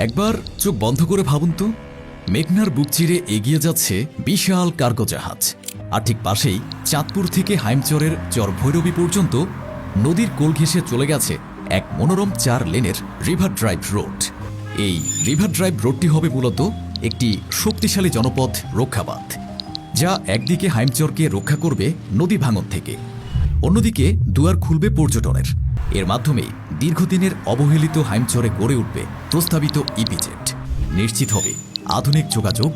একবার চোখ বন্ধ করে ভাবুন তো, মেঘনার বুক চিরে এগিয়ে যাচ্ছে বিশাল কার্গো জাহাজ। আর ঠিক পাশেই চাঁদপুর থেকে হাইমচরের চর ভৈরবী পর্যন্ত নদীর কোল ঘেঁষে চলে গেছে এক মনোরম চার লেনের রিভার ড্রাইভ রোড। এই রিভার ড্রাইভ রোডটি হবে মূলত একটি শক্তিশালী জনপথ রক্ষাবাদ যা একদিকে হাইমচরকে রক্ষা করবে নদী ভাঙন থেকে। অন্যদিকে দুয়ার খুলবে পর্যটনের। এর মাধ্যমে দীর্ঘদিনের অবহেলিত হাইমচরে গড়ে উঠবে প্রস্তাবিত ইপিজেট নিশ্চিত হবে আধুনিক যোগাযোগ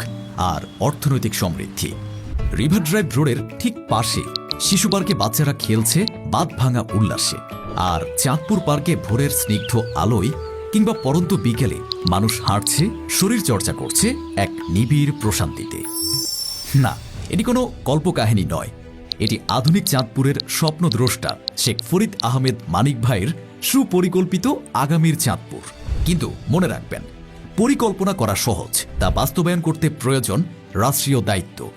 আর অর্থনৈতিক সমৃদ্ধি। রিভার ড্রাইভ রোডের ঠিক পাশে শিশু পার্কে বাচ্চারা খেলছে বাদ ভাঙা উল্লাসে। আর চাঁদপুর পার্কে ভোরের স্নিগ্ধ আলোয় কিংবা পরন্ত বিকেলে মানুষ হাঁটছে, শরীর চর্চা করছে এক নিবিড় প্রশান্তিতে। না, এটি কোনো কল্পকাহিনী নয়। এটি আধুনিক চাঁদপুরের স্বপ্নদ্রষ্টা শেখ ফরিদ আহমেদ মানিক ভাইয়ের সুপরিকল্পিত আগামীর চাঁদপুর। কিন্তু মনে রাখবেন, পরিকল্পনা করা সহজ, তা বাস্তবায়ন করতে প্রয়োজন রাষ্ট্রীয় দায়িত্ব।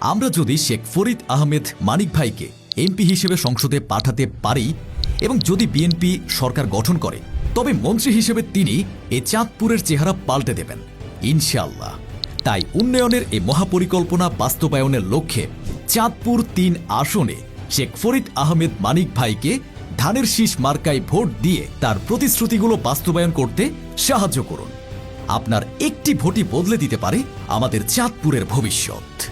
আমরা যদি শেখ ফরিদ আহমেদ মানিক ভাইকে এমপি হিসেবে সংসদে পাঠাতে পারি এবং যদি বিএনপি সরকার গঠন করে, তবে মন্ত্রী হিসেবে তিনি এ চাঁদপুরের চেহারা পাল্টে দেবেন। ইনশাআল্লাহ। তাই উন্নয়নের এই মহাপরিকল্পনা বাস্তবায়নের লক্ষ্যে চাঁদপুর তিন আসনে শেখ ফরিদ আহমেদ মানিক ভাইকে ধানের শীষ মার্কায় ভোট দিয়ে তার প্রতিশ্রুতিগুলো বাস্তবায়ন করতে সাহায্য করুন। আপনার একটি ভোটই বদলে দিতে পারে আমাদের চাঁদপুরের ভবিষ্যৎ।